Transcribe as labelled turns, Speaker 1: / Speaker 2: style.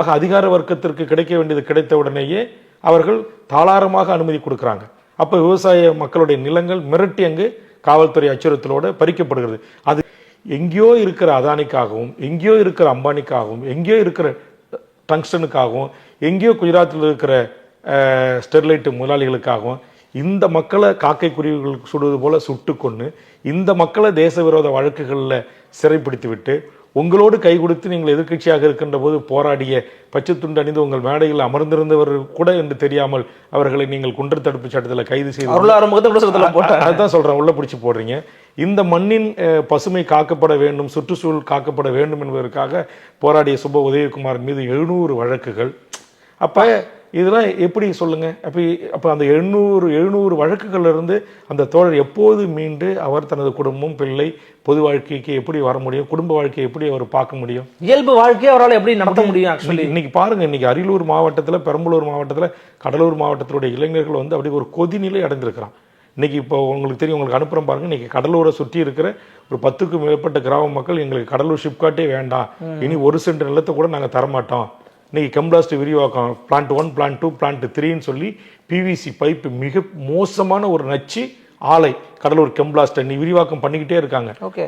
Speaker 1: ஆக அதிகார வர்க்கத்திற்கு கிடைக்க வேண்டியது கிடைத்த உடனேயே அவர்கள் தாளாரமாக அனுமதி கொடுக்குறாங்க. அப்ப விவசாய மக்களுடைய நிலங்கள் மிரட்டி அங்கு காவல்துறை அச்சுறுத்தலோடு பறிக்கப்படுகிறது. அது எங்கேயோ இருக்கிற அதானிக்காகவும் எங்கேயோ இருக்கிற அம்பானிக்காகவும் எங்கேயோ இருக்கிற டங்ஸ்டனுக்காகவும் எங்கேயோ குஜராத்தில் இருக்கிற ஸ்டெர்லைட் முதலாளிகளுக்காகவும் இந்த மக்களை காக்கை குருவிகள் சுடுவது போல சுட்டு கொண்டு இந்த மக்களை தேச விரோத வழக்குகளில் சிறைப்பிடித்து விட்டு உங்களோடு கை கொடுத்து நீங்கள் எதிர்க்கட்சியாக இருக்கின்ற போது போராடிய பச்சை துண்டு அணிந்து உங்கள் மேடையில் அமர்ந்திருந்தவர் கூட என்று தெரியாமல் அவர்களை நீங்கள் குண்டர் தடுப்பு சட்டத்தில் கைது செய்து அதுதான் சொல்றேன் உள்ள பிடிச்சு போடுறீங்க. இந்த மண்ணின் பசுமை காக்கப்பட வேண்டும் சுற்றுச்சூழல் காக்கப்பட வேண்டும் என்பதற்காக போராடிய சுப உதயகுமார் மீது எழுநூறு வழக்குகள். அப்ப இதெல்லாம் எப்படி சொல்லுங்க? அப்ப அப்ப அந்த எழுநூறு எழுநூறு வழக்குகள்ல இருந்து அந்த தோழர் எப்போது மீண்டு அவர் தனது குடும்பம் பிள்ளை பொது வாழ்க்கைக்கு எப்படி வர முடியும்? குடும்ப வாழ்க்கையை எப்படி அவர் பார்க்க முடியும்?
Speaker 2: இயல்பு வாழ்க்கையை அவரால் எப்படி நடத்த முடியும் ஆக்சுவலி
Speaker 1: இன்னைக்கு பாருங்க இன்னைக்கு அரியலூர் மாவட்டத்துல பெரம்பலூர் மாவட்டத்துல கடலூர் மாவட்டத்தினுடைய இளைஞர்கள் வந்து அப்படி ஒரு கொதிநிலை அடைந்திருக்கிறான். இன்னைக்கு இப்போ உங்களுக்கு தெரியும் உங்களுக்கு அனுப்புறோம் பாருங்க இன்னைக்கு கடலூரை சுற்றி இருக்கிற ஒரு பத்துக்கும் மேற்பட்ட கிராம மக்கள் எங்களுக்கு கடலூர் ஷிப்காட்டே வேண்டாம். இனி ஒரு சென்ட் நிலத்தை கூட நாங்க தரமாட்டோம். இன்னைக்கு கெம்லாஸ்ட் விரிவாக்கம் plant one plant two plant த்ரீன்னு சொல்லி பிவிசி பைப்பு மிக மோசமான ஒரு நச்சு ஆலை கடலூர் கெம்பிளாஸ்ட் நீ விரிவாக்கம் பண்ணிக்கிட்டே இருக்காங்க.
Speaker 2: ஓகே